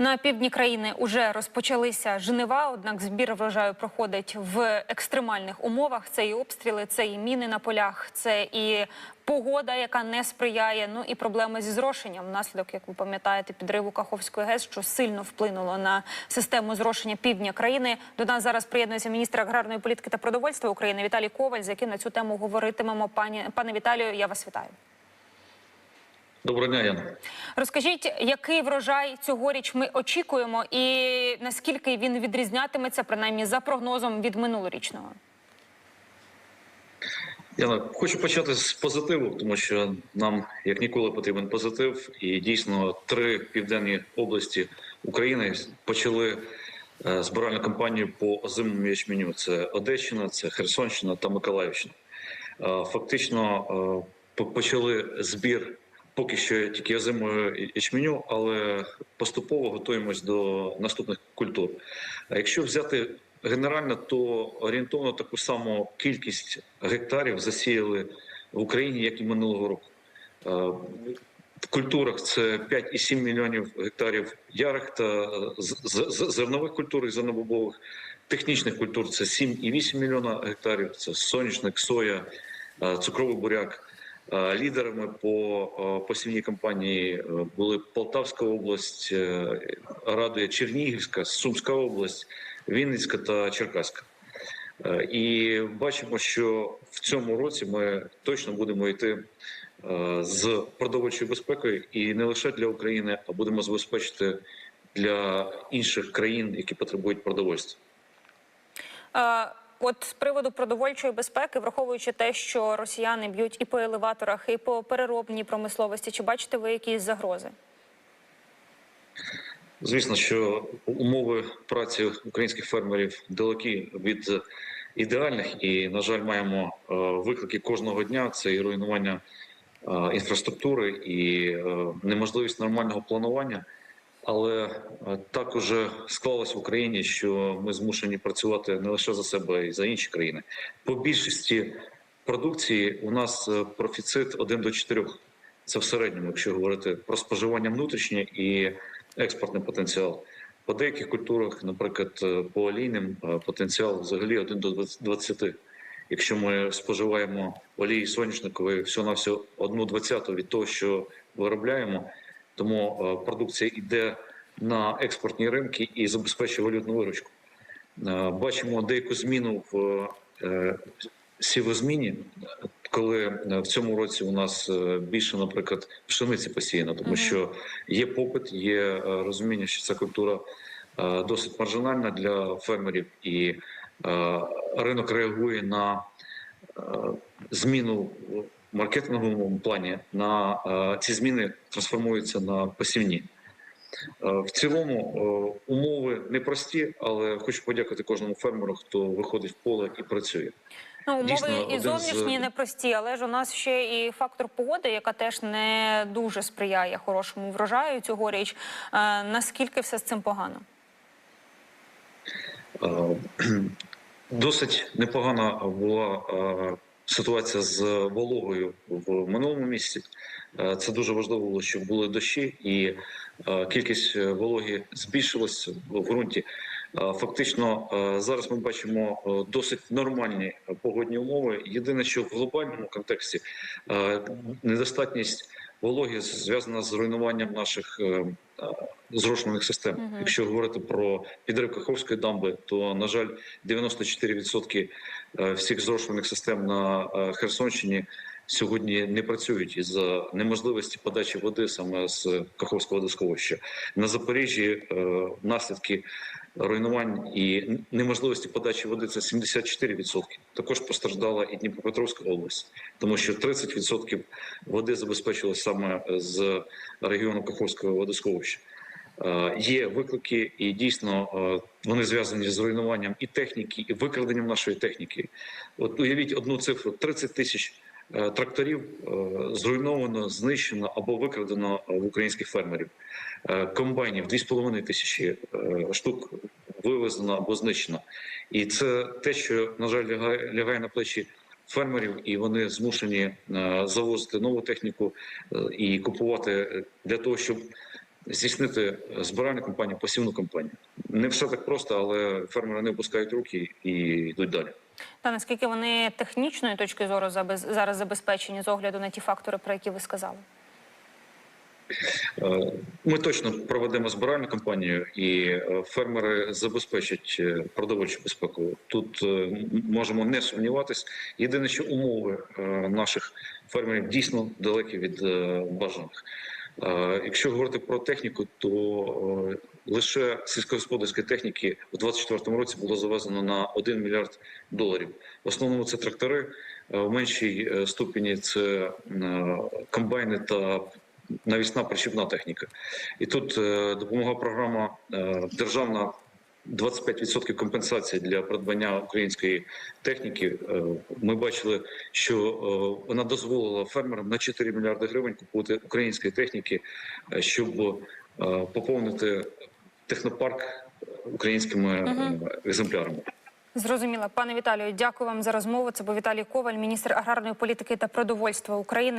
На півдні країни уже розпочалися жнива, однак збір врожаю проходить в екстремальних умовах. Це і обстріли, це і міни на полях, це і погода, яка не сприяє. Ну і проблеми зі зрошенням. Внаслідок, як ви пам'ятаєте, підриву Каховської ГЕС, що сильно вплинуло на систему зрошення півдня країни. До нас зараз приєднується міністр аграрної політики та продовольства України Віталій Коваль, з яким на цю тему говоритимемо. Пані пане Віталію, я вас вітаю. Доброго дня, Яна. Розкажіть, який врожай цьогоріч ми очікуємо, і наскільки він відрізнятиметься, принаймні за прогнозом від минулорічного? Яна, хочу почати з позитиву, тому що нам як ніколи потрібен позитив. І дійсно три південні області України почали е, збиральну кампанію по озимому ячменю. Це Одещина, це Херсонщина та Миколаївщина. Е, Фактично е, почали збір поки що тільки озимого ячменю, але поступово готуємось до наступних культур. А якщо взяти генерально, то орієнтовно таку саму кількість гектарів засіяли в Україні, як і минулого року. В культурах це 5,7 мільйонів гектарів ярих та зернових культур і зернобобових. Технічних культур це 7,8 мільйона гектарів. Це соняшник, соя, цукровий буряк. Е, Лідерами по е, посівній кампанії е, були Полтавська область, радує Чернігівська, Сумська область, Вінницька та Черкаська. І бачимо, що в цьому році ми точно будемо йти з продовольчою безпекою і не лише для України, а будемо забезпечити для інших країн, які потребують продовольства. От з приводу продовольчої безпеки, враховуючи те, що росіяни б'ють і по елеваторах, і по переробній промисловості, чи бачите ви якісь загрози? Звісно, що умови праці українських фермерів далекі від ідеальних, і на жаль, маємо е, виклики кожного дня. Це і руйнування е, інфраструктури, і е, неможливість нормального планування. Але е, так уже склалось в Україні, що ми змушені працювати не лише за себе, а й за інші країни. По більшості продукції у нас е, профіцит 1 до 4. Це в середньому, якщо говорити про споживання внутрішнє і експортний потенціал. По деяких культурах, наприклад, е, по олійним потенціал взагалі 1 до 20. Якщо ми споживаємо олії соняшникової всього на всього 1 двадцяту від того, що виробляємо, тому е, продукція йде на експортні ринки і забезпечує валютну виручку. Е, Бачимо деяку зміну в е, сівозміні, коли в цьому році у нас більше, наприклад, пшениці посіяно, тому що є попит, є розуміння, що ця культура досить маржинальна для фермерів, і ринок реагує на зміну маркетинговому плані. На е, ці зміни трансформуються на посівні. Е, В цілому е, умови непрості, але хочу подякувати кожному фермеру, хто виходить в поле і працює. Ну, умови Дійсно, і один з- зовнішні непрості, але ж у нас ще і фактор погоди, яка теж не дуже сприяє хорошому врожаю цьогоріч. Е, наскільки все з цим погано? Е, Досить непогана була е, ситуація з вологою в минулому місяці. Е, Це дуже важливо було, щоб були дощі, і е, кількість е, вологи збільшилась в ґрунті. Фактично, зараз ми бачимо досить нормальні погодні умови. Єдине, що в глобальному контексті недостатність вологи зв'язана з руйнуванням наших зрошувальних систем. Мгм. Якщо говорити про підрив Каховської дамби, то на жаль, 94% е, всіх зрошених систем на е, Херсонщині сьогодні не працюють із неможливості подачі води саме з Каховського водосховища. На Запоріжжі е, наслідки руйнувань і неможливості подачі води це 74%. Також постраждала і Дніпропетровська область, тому що 30% води забезпечилось саме з регіону Каховського водосховища. Е, Є виклики, і дійсно е, вони зв'язані з руйнуванням і техніки, і викраденням нашої техніки. От уявіть одну цифру: 30 тисяч тракторів е, зруйновано, знищено або викрадено в українських фермерів. Е, Комбайнів 2,5 тисячі е, штук вивезено або знищено. І це те, що на жаль лягає, на плечі фермерів, і вони змушені е, завозити нову техніку е, і купувати для того, щоб здійснити збиральну кампанію, посівну кампанію. Не все так просто, але фермери не опускають руки і йдуть далі. Та наскільки вони технічної точки зору зараз забезпечені з огляду на ті фактори, про які ви сказали? Е, Ми точно проведемо збиральну кампанію, і е, фермери забезпечать е, продовольчу безпеку. Тут можемо не сумніватись. Єдине, що умови наших фермерів дійсно далекі від бажаних. Е, Якщо говорити про техніку, то е, лише сільськогосподарської техніки у 2024 році було завезено на 1 мільярд доларів. В основному це трактори, е, в меншій ступені це комбайни та навісна причіпна техніка. І тут допомога програма державна. 25% компенсації для придбання української техніки. Е, Ми бачили, що е, вона дозволила фермерам на 4 мільярди гривень купувати української техніки, е, щоб поповнити технопарк українськими екземплярами. Зрозуміло. Пане Віталію, дякую вам за розмову. Це був Віталій Коваль, міністр аграрної політики та продовольства України.